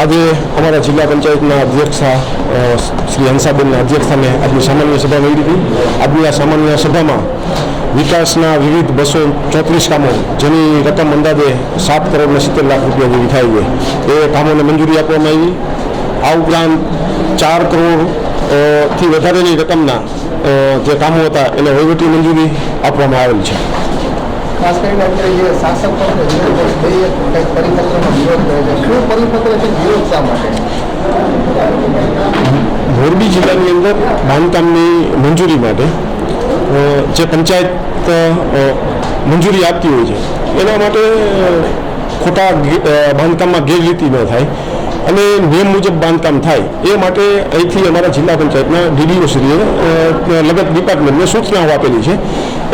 આજે અમારા જિલ્લા પંચાયતના અધ્યક્ષા શ્રી હંસાબેનના અધ્યક્ષસ્થાને આજની સામાન્ય સભા મળી હતી. આજની આ સામાન્ય સભામાં વિકાસના વિવિધ બસો ચોત્રીસ કામો, જેની રકમ અંદાજે સાત કરોડ ને સિત્તેર લાખ રૂપિયા જેવી થાય છે. એ કામોને મંજૂરી આપવામાં આવી. આ ઉપરાંત ચાર કરોડથી વધારેની રકમના જે કામો હતા, એને વહીવટી મંજૂરી આપવામાં આવેલ છે. ખાસ કરીને અત્યારે જે શાસક પક્ષ વિરોધ પક્ષ પરિપત્રનો વિરોધ કરે છે. શું પરિપત્ર છે, વિરોધ શા માટે? મોરબી જિલ્લાની અંદર બાંધકામની મંજૂરી માટે જે પંચાયત મંજૂરી આપતી હોય છે, એના માટે ખોટા બાંધકામમાં ગેરરીતિ ન થાય અને નિયમ મુજબ બાંધકામ થાય. એ માટે અહીંથી અમારા જિલ્લા પંચાયતના ડીડીઓ શ્રીએ લગત ડિપાર્ટમેન્ટને સૂચનાઓ આપેલી છે.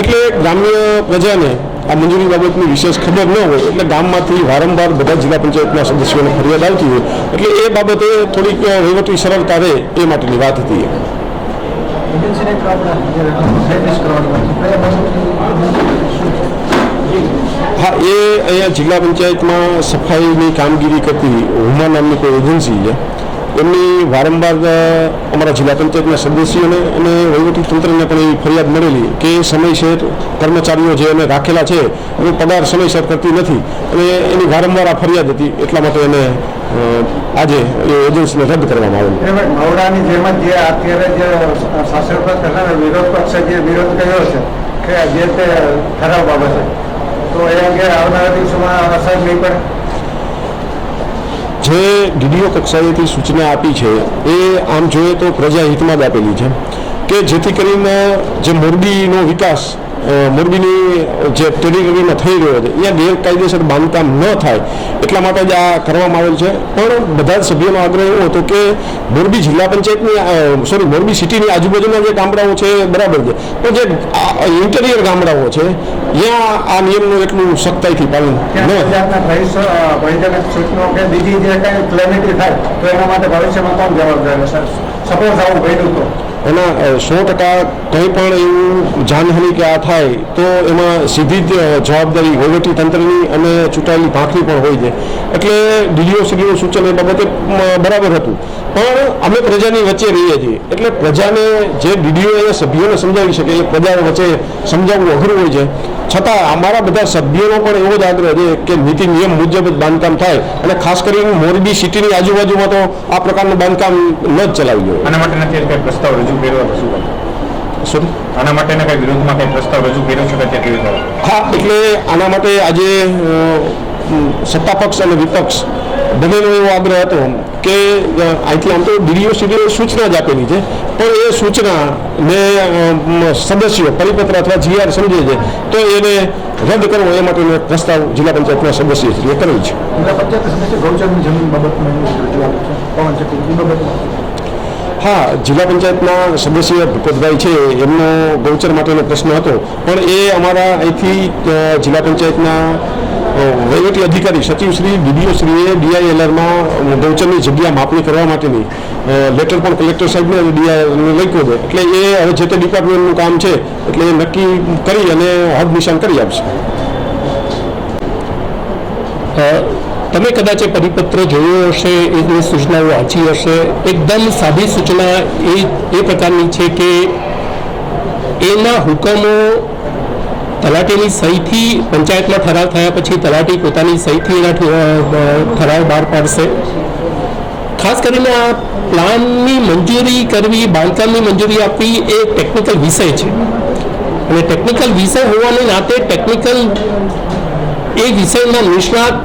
એટલે ગ્રામ્ય પ્રજાને આ મંજૂરી બાબતની વિશેષ ખબર ન હોય એટલે ગામમાંથી વારંવાર બધા જિલ્લા પંચાયતના સદસ્યોને ફરિયાદ આવતી હોય. એટલે એ બાબતે થોડીક વહીવટી સરળતા રહે એ માટેની વાત હતી. હા, એ અહીંયા જિલ્લા પંચાયતમાં સફાઈની કામગીરી કરતી હુમા નામની કોઈ એજન્સી છે? એમની વારંવાર અમારા જિલ્લા પંચાયતના સદસ્યોને અને વહીવટી તંત્રને પણ એવી ફરિયાદ મળેલી કે સમયસર કર્મચારીઓ જે એને રાખેલા છે, એનો પગાર સમયસર કરતી નથી. અને એની વારંવાર આ ફરિયાદ હતી, એટલા માટે એને આજે એ એજન્સીને રદ કરવામાં આવેલી. નવડાની જેમ જ અત્યારે જે શાસન પક્ષ વિરોધ પક્ષે જે વિરોધ કર્યો છે, કે જે તે ઠરાવ બાબતે. તો એ અંગે આવનારા દિવસોમાં અસર નહીં પડે? જે ડીડીઓ કક્ષાએથી સૂચના આપી છે, એ આમ જોઈએ તો પ્રજાહિતમાં જ આપેલી છે કે જેથી કરીને જે મોરબીનો વિકાસ મોરબીની જે ટેરિટરીમાં થઈ રહ્યો છે, અહીંયા ગેરકાયદેસર બાંધકામ ન થાય એટલા માટે જ આ કરવામાં આવેલ છે. પણ બધા જ સભ્યોનો આગ્રહ એવો હતો કે મોરબી જિલ્લા પંચાયતની સોરી મોરબી સિટીની આજુબાજુના જે ગામડાઓ છે, બરાબર છે. પણ જે ઇન્ટેરિયર ગામડાઓ છે, ત્યાં આ નિયમનું એટલું સખ્તાઈથી પાલન ન બીજી જે કાંઈ ક્લેમિટી થાય, તો એના માટે ભવિષ્યમાં કોણ જવાબદાર હશે? સપોઝ આવું બન્યું તો. એના સો ટકા કંઈ પણ એવું જાનહાનિ કે આ થાય, તો એમાં સીધી જ જવાબદારી વહીવટી તંત્રની અને ચૂંટાયેલી ભાંખની પણ હોય છે. એટલે ડીડીઓ શ્રીનું સૂચન એ બાબતે બરાબર હતું. પણ અમે પ્રજાની વચ્ચે રહીએ છીએ. એટલે પ્રજાને જે ડીડીઓ એ સભ્યોને સમજાવી શકે, એ પ્રજા વચ્ચે સમજાવવું અઘરું હોય છે. છતાં અમારા બધા સભ્યોનો પણ એવો જ આગ્રહ છે કે નીતિ, નિયમ મુજબ જ બાંધકામ થાય. અને ખાસ કરીને મોરબી સિટીની આજુબાજુમાં તો આ પ્રકારનું બાંધકામ ન જ ચલાવી જોઈએ. આના માટે નથી કઈ પ્રસ્તાવ રજૂ કર્યો હતો શું સોરી આના માટેના કઈ વિરોધમાં કઈ પ્રસ્તાવ રજૂ કર્યો છે કે તે કેવી રીતે હા એટલે આના માટે આજે અ, ઉમ, સત્તા પક્ષ અને વિપક્ષ બંનેનો એવો આગ્રહ હતો કે અહીંથી આમ તો ડીડીઓ સીડીઓ સૂચના જ આપેલી છે પણ એ સૂચના ને અમ, સદસ્યો પરિપત્ર અથવા જીઆર સમજે છે તો એને રદ કરવો એ માટેનો પ્રસ્તાવ જિલ્લા પંચાયતના સદસ્યશ્રીએ કરેલ છે. હા, જિલ્લા પંચાયતના સદસ્ય ભૂપતભાઈ છે, એમનો ગૌચર માટેનો પ્રશ્ન હતો. પણ એ અમારા અહીંથી જિલ્લા પંચાયતના વહીવટી અધિકારી સચિવશ્રી ડીડીઓશ્રીએ ડીઆઈએલઆરમાં ગૌચરની જગ્યા માપણી કરવા માટેની લેટર પણ કલેક્ટર સાહેબને ડીઆઈને લખ્યો છે. એટલે એ હવે જે તે ડિપાર્ટમેન્ટનું કામ છે, એટલે એ નક્કી કરી અને હદ નિશાન કરી આપશે. તમે કદાચ એ પરિપત્ર જોયો હશે એની સૂચનાઓ વાંચી હશે, એકદમ સાદી સૂચના એ એ પ્રકારની છે કે એના હુકમો તલાટીની સહીથી પંચાયતમાં ઠરાવ થયા પછી તલાટી પોતાની સહીથી એના ઠરાવ બહાર પાડશે. ખાસ કરીને આ પ્લાનની મંજૂરી કરવી, બાંધકામની મંજૂરી આપવી એ ટેકનિકલ વિષય છે. અને ટેકનિકલ વિષય હોવાને નાતે ટેકનિકલ એ વિષયના નિષ્ણાત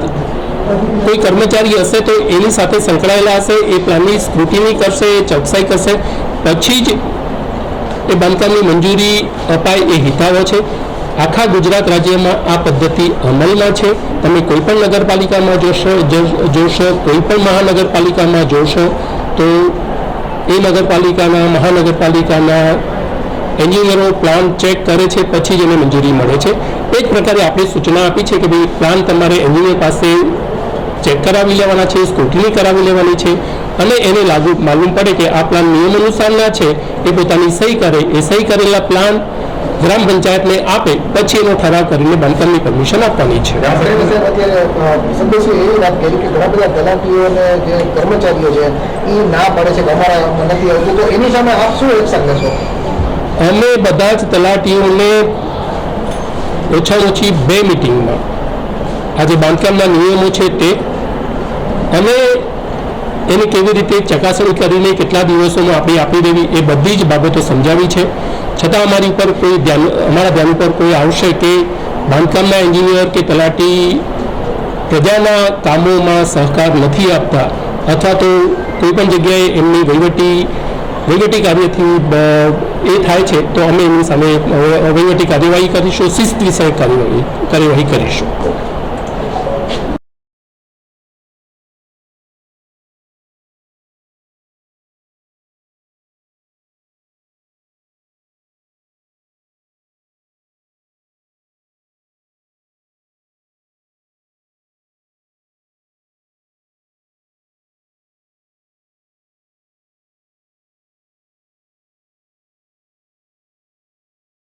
કોઈ કર્મચારી હશે તો એની સાથે સંકળાયેલા હશે, એ પ્લાનની સ્ક્રુટિની કરશે, એ ચોકસાઈ કરશે. પછી જ એ બાંધકામની મંજૂરી અપાય એ હિતાવો છે. આખા ગુજરાત રાજ્યમાં આ પદ્ધતિ અમલમાં છે. તમે કોઈ પણ નગરપાલિકામાં જોશો જોશો કોઈ પણ મહાનગરપાલિકામાં જોશો, તો એ નગરપાલિકાના, મહાનગરપાલિકાના એન્જિનિયરો પ્લાન ચેક કરે છે, પછી જ એને મંજૂરી મળે છે. એ જ પ્રકારે આપણે સૂચના આપી છે કે ભાઈ, પ્લાન તમારે એન્જિનિયર પાસે ચેક કરાવી લેવાના છે સ્ક્રુટિની કરાવી લેવાની છે અને એને લાગુ માલુમ પડે કે આ પ્લાન નિયમ અનુસારના છે એ પોતાની સહી કરે એ સહી કરેલા પ્લાન ગ્રામ પંચાયતને આપે પછી એનો ઠરાવ કરીને બાંધકામની પરમિશન આપવાની છે. આપણે વિશે અત્યારે સંદેશી એવી વાત કરી કે ઘણા બધા તલાટીઓ જે કર્મચારીઓ છે એ ના પડે છે કે અમારા નથી તો એની સામે આપ શું એક્શન લેશો અમે બધા જ તલાટીઓને ઓછામાં ઓછી બે મિટિંગમાં આજે બાંધકામના નિયમો છે તે અને એને કેવી રીતે ચકાસણી કરીને કેટલા દિવસોમાં આપણે આપી દેવી એ બધી જ બાબતો સમજાવી છે. છતાં અમારી ઉપર કોઈ ધ્યાન, અમારા ધ્યાન ઉપર કોઈ આવશે કે બાંધકામના એન્જિનિયર કે તલાટી પ્રજાના કામોમાં સહકાર નથી આપતા અથવા તો કોઈ પણ જગ્યાએ એમની વહીવટી વહીવટી કાર્યથી એ થાય છે, તો અમે એમની સામે વહીવટી કાર્યવાહી કરીશું, શિસ્ત વિષયક કાર્યવાહી કાર્યવાહી કરીશું.